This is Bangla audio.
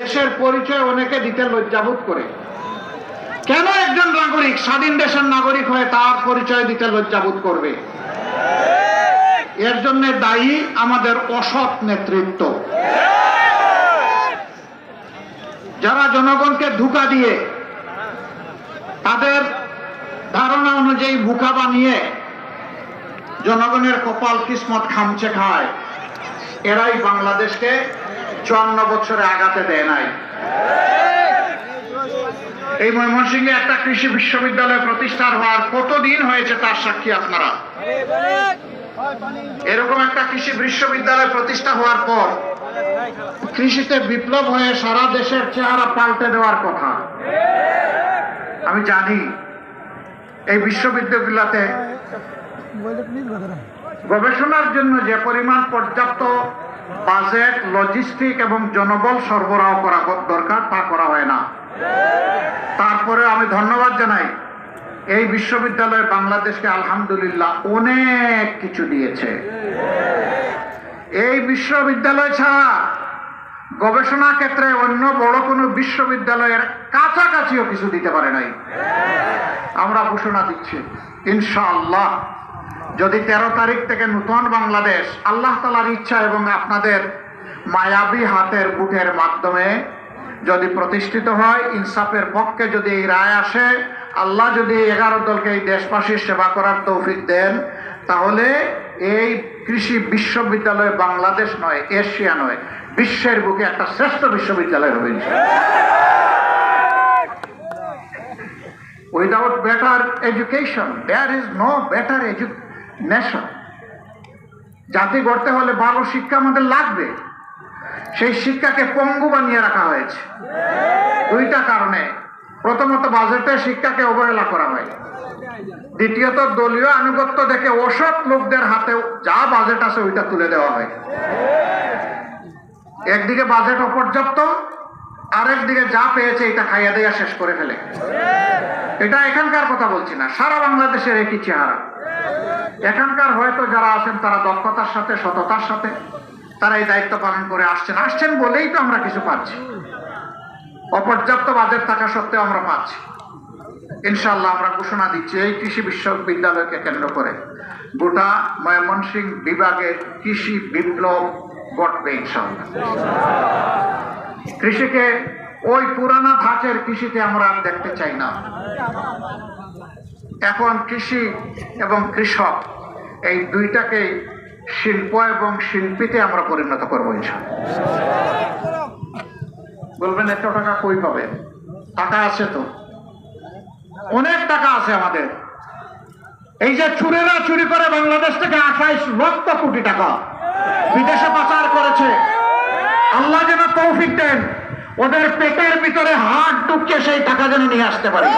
দেশের পরিচয় অনেকে দিতে লজ্জাবোধ করে। কেন একজন নাগরিক স্বাধীন দেশের নাগরিক হয়ে তার পরিচয় দিতে লজ্জাবোধ করবে? এর জন্য দায়ী আমাদের অসৎ নেতৃত্ব। যারা জনগণকে ধোকা দিয়ে তাদের ধারণা অনুযায়ী বুকা বানিয়ে জনগণের কপাল কিসমত খামচে খায়, এরাই বাংলাদেশকে চুয়ান্ন বছরে আগাতে দেয় নাই। এই ময়মনসিংহে একটা কৃষি বিশ্ববিদ্যালয় প্রতিষ্ঠার হওয়ার কতদিন হয়েছে তার সাক্ষী আপনারা? এরকম একটা কৃষি বিশ্ববিদ্যালয় প্রতিষ্ঠা হওয়ার পর কৃষিতে বিপ্লব হয়ে সারা দেশের চেহারা পাল্টে দেওয়ার কথা। আমি জানি এই বিশ্ববিদ্যালয়গুলোতে গবেষণার জন্য যে পরিমাণ পর্যাপ্ত বাজেট লজিস্টিক এবং জনবল সরবরাহ করা দরকার, তা করা হয় না। তারপরে আমি ধন্যবাদ জানাই, এই বিশ্ববিদ্যালয় বাংলাদেশকে আলহামদুলিল্লাহ অনেক কিছু দিয়েছে। এই বিশ্ববিদ্যালয় ছাড়া গবেষণা ক্ষেত্রে অন্য বড় কোনো বিশ্ববিদ্যালয়ের কাছাকাছিও কিছু দিতে পারে নাই। আমরা ঘোষণা দিচ্ছি, ইনশাআল্লাহ। যদি তেরো তারিখ থেকে নতুন বাংলাদেশ, আল্লাহ তালার ইচ্ছা এবং আপনাদের মায়াবী হাতের বুটের মাধ্যমে যদি প্রতিষ্ঠিত হয়, ইনসাফের পক্ষে যদি এই রায় আসে, আল্লাহ যদি এগারো দলকে এই দেশবাসীর সেবা করার তৌফিক দেন, তাহলে এই কৃষি বিশ্ববিদ্যালয় বাংলাদেশ নয়, এশিয়া নয়, বিশ্বের বুকে একটা শ্রেষ্ঠ বিশ্ববিদ্যালয় হবে without better education education is no better better nation জাতি গড়তে হলে ভালো শিক্ষা আমাদের লাগবে। সেই শিক্ষাকে পঙ্গু বানিয়ে রাখা হয়েছে। দুইটা কারণে। প্রথমত বাজেটে শিক্ষাকে অবহেলা করা হয়। দ্বিতীয়ত দলীয় আনুগত্য দেখে ওসব লোকদের হাতে যা বাজেট আছে ওইটা তুলে দেওয়া হয়। একদিকে বাজেট অপর্যাপ্ত, আরেকদিকে যা পেয়েছে এটা খাইয়া দেয়া শেষ করে ফেলে। এটা এখানকার কথা বলছি না, সারা বাংলাদেশের একই চেহারা। এখানকার হয়তো যারা আছেন, তারা দক্ষতার সাথে, সততার সাথে, তারা এই দায়িত্ব পালন করে আসছেন। আসছেন বলেই তো আমরা কিছু পাচ্ছি। অপর্যাপ্ত বাজেট থাকা সত্ত্বেও আমরা পাচ্ছি। ইনশাল্লাহ আমরা ঘোষণা দিচ্ছি, এই কৃষি বিশ্ববিদ্যালয়কে কেন্দ্র করে গোটা ময়মনসিং বিভাগে কৃষি বিপ্লব ঘটবে ইনশাল্লাহ কৃষিকে ওই পুরানা ধাঁচের কৃষিতে আমরা দেখতে চাই না। এখন কৃষি এবং কৃষক, এই দুইটাকে শিল্প এবং শিল্পীতে আমরা পরিণত করব বলবেন, এত টাকা কই পাবে? টাকা আছে তো। অনেক টাকা আছে আমাদের। এই যে চুরেরা চুরি করে বাংলাদেশ থেকে আঠাইশ লক্ষ কোটি টাকা বিদেশে পাচার করেছে। আল্লাহ যেন তৌফিক দেন, ওদের পেটের ভিতরে হাত ঢুকছে, সেই টাকা যেন নিয়ে আসতে পারি।